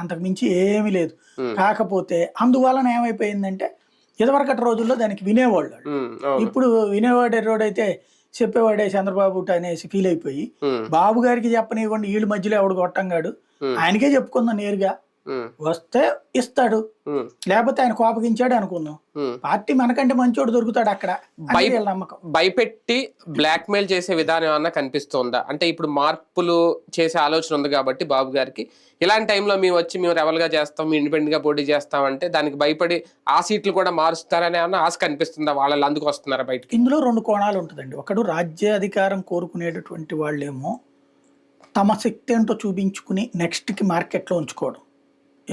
అంతకు మించి ఏమీ లేదు. కాకపోతే అందువలన ఏమైపోయిందంటే ఇదివరకటి రోజుల్లో దానికి వినేవాళ్ళు. ఇప్పుడు వినేవాడే రోడైతే చెప్పేవాడే చంద్రబాబు అనేసి ఫీల్ అయిపోయి బాబు గారికి చెప్పనివ్వండి వీళ్ళ మధ్యలో ఎవడు కొట్టంగాడు ఆయనకే చెప్పుకుందాం నేరుగా. వస్తే ఇస్తాడు. లేకపోతే ఆయన కోపగించాడు అనుకుందాం. పార్టీ మనకంటే మంచోడు దొరుకుతాడు అక్కడ నమ్మకం. భయపెట్టి బ్లాక్మెయిల్ చేసే విధానం ఏమన్నా కనిపిస్తుందా? అంటే ఇప్పుడు మార్పులు చేసే ఆలోచన ఉంది కాబట్టి బాబు గారికి. ఇలాంటి టైంలో మేము వచ్చి మేము రెవల్గా చేస్తాం మేము ఇండిపెండెంట్గా పోటీ చేస్తాం అంటే దానికి భయపడి ఆ సీట్లు కూడా మారుస్తారని ఏమన్నా ఆశ కనిపిస్తుందా? వాళ్ళు అందుకు వస్తున్నారా బయటికి? ఇందులో రెండు కోణాలు ఉంటుందండి. ఒకడు రాజ్యాధికారం కోరుకునేటటువంటి వాళ్ళేమో తమ శక్తి ఏంటో చూపించుకుని నెక్స్ట్కి మార్కెట్లో ఉంచుకోవడం.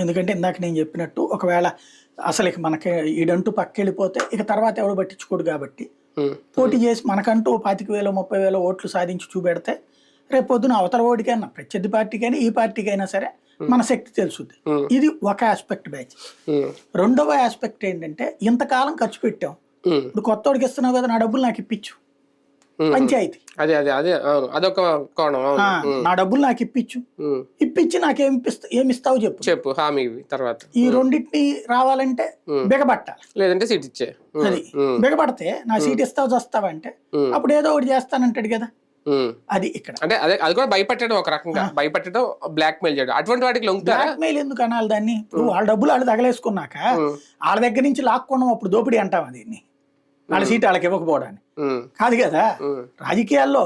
ఎందుకంటే ఇందాక నేను చెప్పినట్టు ఒకవేళ అసలు ఇక మనకి ఈడంటూ పక్కెళ్ళిపోతే ఇక తర్వాత ఎవడు పట్టించుకోడు కాబట్టి పోటీ చేసి మనకంటూ పాతిక వేలు ముప్పై వేల ఓట్లు సాధించి చూపెడితే రేపు పొద్దున అవతల ఓడికైనా ప్రత్యర్థి పార్టీకైనా ఈ పార్టీకైనా సరే మన శక్తి తెలుసుద్ది. ఇది ఒక ఆస్పెక్ట్ బ్యాచ్ రెండవ ఆస్పెక్ట్ ఏంటంటే ఇంతకాలం ఖర్చు పెట్టాం. ఇప్పుడు కొత్తోడికి ఇస్తున్నావు కదా నా డబ్బులు నాకు ఇప్పించు. పంచాయతీ. అదే అదే అదే అదొక కోణం నా డబ్బులు నాకు ఇప్పించు. ఇప్పించి నాకేం ఏమి ఇస్తావు చెప్పు. చెప్పు హామీ తర్వాత. ఈ రెండింటిని రావాలంటే. బిగబట్టాలి. లేదంటే సీట్ ఇచ్చే అది బిగబడితే నా సీట్ ఇస్తావు చస్తావా అంటే ఉమ్, అప్పుడు ఏదో ఒకటి చేస్తానంటాడు కదా. అది ఇక్కడ. అంటే అదే అది కూడా భయపెట్టడం ఒక రకంగా. భయపెట్టడం బ్లాక్ మెయిల్ చేయడం. అటువంటి వాటికి బ్లాక్ మెయిల్ ఎందుకు అనాలి దాన్ని? ఇప్పుడు వాళ్ళ డబ్బులు వాళ్ళు తగలేసుకున్నాక వాళ్ళ దగ్గర నుంచి లాక్కోవడం అప్పుడు దోపిడీ అంటాం దీన్ని? వాళ్ళ సీట్ వాళ్ళకి ఇవ్వకపోవడానికి కాదు కదా. రాజకీయాల్లో